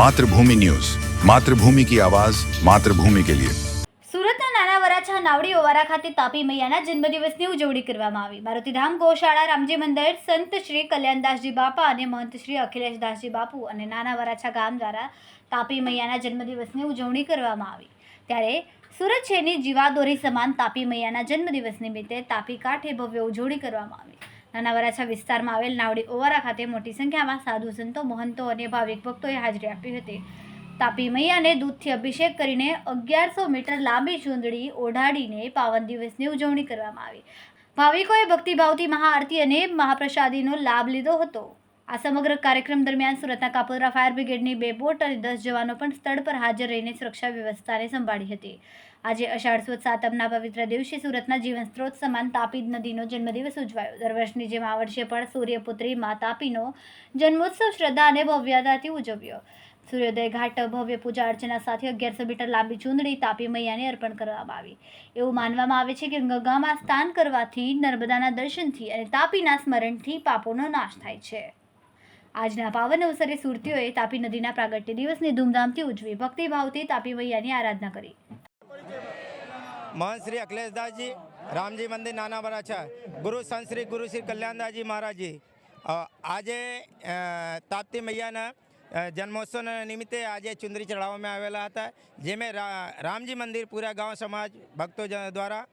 Mathrubhumi news. Mathrubhumi કી આવાજ, માતૃભૂમિ કે લિયે. સુરતના નાના વરાછા નાવડી ઓવારા ખાતે તાપી મૈયાના જન્મદિવસની ઉજવણી કરવામાં આવી. મારુતિધામ ગૌશાળા, રામજી મંદિર, સંત શ્રી કલ્યાણદાસજી બાપા અને મહંત શ્રી અખિલેશદાસજી બાપુ અને નાના વરાછા ગામ દ્વારા તાપી મૈયાના જન્મદિવસની ઉજવણી કરવામાં આવી. ત્યારે સુરત શહેરની જીવાદોરી સમાન તાપી મૈયાના જન્મદિવસ નિમિત્તે તાપી કાંઠે ભવ્ય ઉજવણી કરવામાં આવી. નાના વરાછા વિસ્તારમાં આવેલ નાવડી ઓવારા ખાતે મોટી સંખ્યામાં સાધુ સંતો, મહંતો અને ભાવિક ભક્તોએ હાજરી આપી હતી. તાપી મૈયાને દૂધથી અભિષેક કરીને અગિયારસો મીટર લાંબી ચૂંદડી ઓઢાડીને પાવન દિવસની ઉજવણી કરવામાં આવી. ભાવિકોએ ભક્તિભાવથી મહાઆરતી અને મહાપ્રસાદીનો લાભ લીધો હતો. આ સમગ્ર કાર્યક્રમ દરમિયાન સુરતના કાપોદરા ફાયર બ્રિગેડની બે બોટ અને દસ જવાનો પણ સ્થળ પર હાજર રહીને સુરક્ષા વ્યવસ્થાને સંભાળી હતી. આજે અષાઢ સાતમના પવિત્ર દિવસે સુરતના જીવન સ્ત્રોત સમાન તાપી નદીનો જન્મદિવસ ઉજવાયો. દર વર્ષની જેમ આ વર્ષે પણ સૂર્યપુત્રી મા તાપીનો જન્મોત્સવ શ્રદ્ધા અને ભવ્યતાથી ઉજવ્યો. સૂર્યોદય ઘાટ ભવ્ય પૂજા અર્ચના સાથે અગિયારસો મીટર લાંબી ચૂંદડી તાપી મૈયાને અર્પણ કરવામાં આવી. એવું માનવામાં આવે છે કે ગંગામાં સ્નાન કરવાથી નર્મદાના દર્શનથી અને તાપીના સ્મરણથી પાપોનો નાશ થાય છે. આજના પાવન અવસરે સુરતીઓએ તાપી નદીના પ્રાગટ્ય દિવસની ધૂમધામથી ઉજવી. ભક્તિભાવથી તાપી મૈયાની આરાધના કરી. મહંત શ્રી અખિલેશદાસજી, રામજી મંદિર નાના બરા છે. ગુરુ સંત શ્રી ગુરુ શ્રી કલ્યાણદાસજી મહારાજજી. આજે તાપતી મૈયાના જન્મોત્સવ નિમિત્તે આજે ચુંદરી ચઢાવવામાં આવેલા હતા, જેમાં રામજી મંદિર પૂરા ગાંવ સમાજ ભક્તો દ્વારા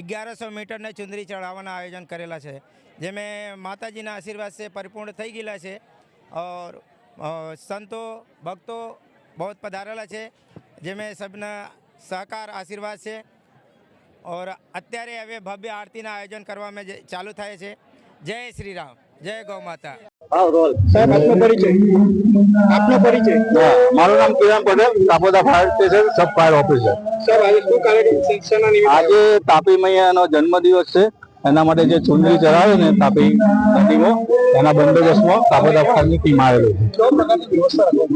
અગિયારસો મીટરને ચુંદરી ચઢાવવાના આયોજન કરેલા છે. જેમાં માતાજીના આશીર્વાદ છે પરિપૂર્ણ થઈ ગયેલા છે. ઓર સંતો ભક્તો બહુ પધારેલા છે જેમાં સબના સહકાર આશીર્વાદ છે ઓર અત્યારે હવે ભવ્ય આરતીના આયોજન કરવામાં ચાલુ થાય છે જય શ્રી રામ જય ગૌ માતા સાહેબ આપનો પરિચય આપનો પરિચય મારું નામ Kiran Patel Kapodra fire station sub fire officer. સાહેબ આજે શું કાર્યક્રમ આજે તાપી મૈયાનો જન્મદિવસ છે. એના માટે જે ચુંદડી ચડાવે ને તાપી નદીઓ, એના બંદોબસ્તમાં ફાયરની ટીમ આવેલી છે.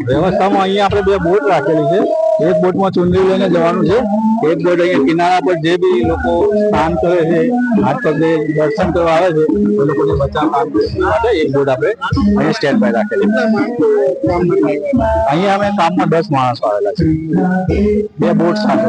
વ્યવસ્થામાં અહીંયા આપણે બે બોટ રાખેલી છે. એક બોટમાં ચુંદડી લઈને જવાનું છે. એક બોટ અહીંયા કિનારા પર જે બી લોકો સ્નાન કરે છે, હાથ પગે દર્શન કરવા આવે છે, એ લોકોને બચાવ કામ માટે એક બોટ આપણે અહીંયા સ્ટેન્ડ બાય રાખેલી? અહીંયા અમે કામમાં દસ માણસો આવેલા છે. બે બોટ સાથે.